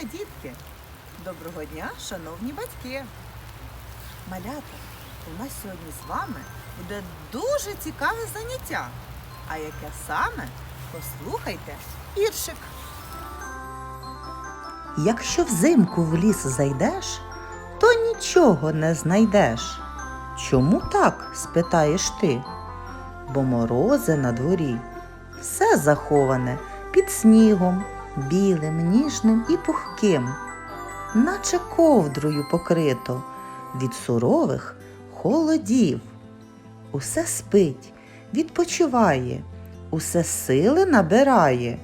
дня, дітки! Доброго дня, шановні батьки! Малята, у нас сьогодні з вами буде дуже цікаве заняття. А яке саме? Послухайте віршик. Якщо взимку в ліс зайдеш, то нічого не знайдеш. Чому так? спитаєш ти. Бо морози на дворі, все заховане під снігом, білим, ніжним і пухким, наче ковдрою покрито від сурових холодів. Усе спить, відпочиває, усе сили набирає,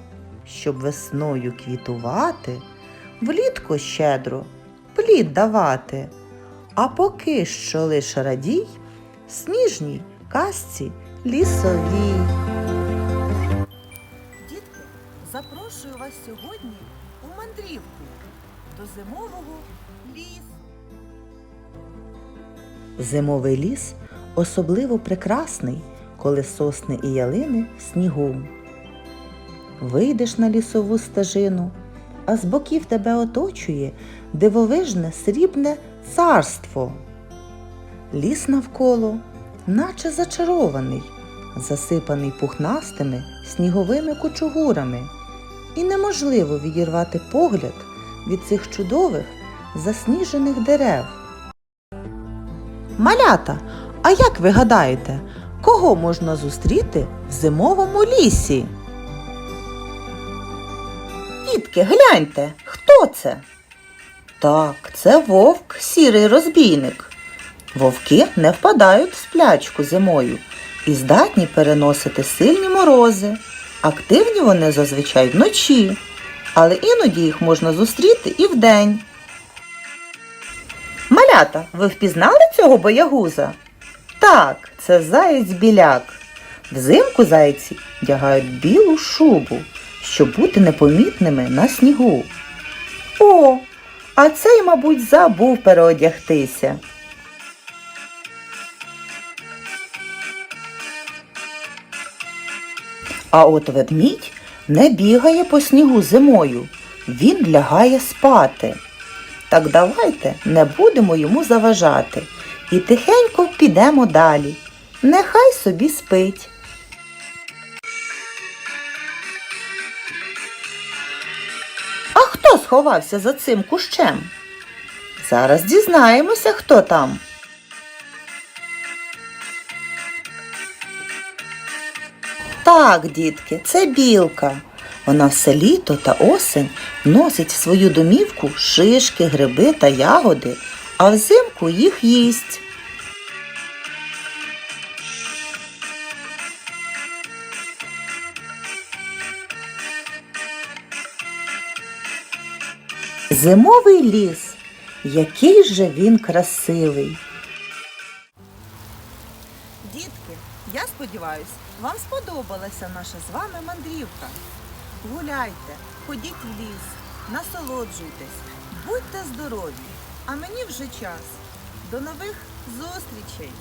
щоб весною квітувати влітку щедро плід давати, а поки що лиш радій сніжній казці лісовій. Запрошую вас сьогодні у мандрівку до зимового лісу. Зимовий ліс особливо прекрасний, коли сосни і ялини в снігу. Вийдеш на лісову стежину, а з боків тебе оточує дивовижне срібне царство. Ліс навколо, наче зачарований, засипаний пухнастими сніговими кучугурами, і неможливо відірвати погляд від цих чудових засніжених дерев. Малята, а як ви гадаєте, кого можна зустріти в зимовому лісі? Дітки, гляньте, хто це? Так, це вовк, сірий розбійник. Вовки не впадають в сплячку зимою і здатні переносити сильні морози. Активні вони зазвичай вночі, але іноді їх можна зустріти і вдень. Малята, ви впізнали цього боягуза? Так, це заєць біляк. Взимку зайці вдягають білу шубу, щоб бути непомітними на снігу. О, а цей, мабуть, забув переодягтися. А от ведмідь не бігає по снігу зимою, він лягає спати. Так давайте не будемо йому заважати і тихенько підемо далі. Нехай собі спить. А хто сховався за цим кущем? Зараз дізнаємося, хто там. Так, дітки, це білка. Вона все літо та осень носить в свою домівку шишки, гриби та ягоди, а взимку їх їсть. Зимовий ліс, який же він красивий. Дітки, я сподіваюсь, вам сподобалася наша з вами мандрівка. Гуляйте, ходіть в ліс, насолоджуйтесь, будьте здорові. А мені вже час. До нових зустрічей!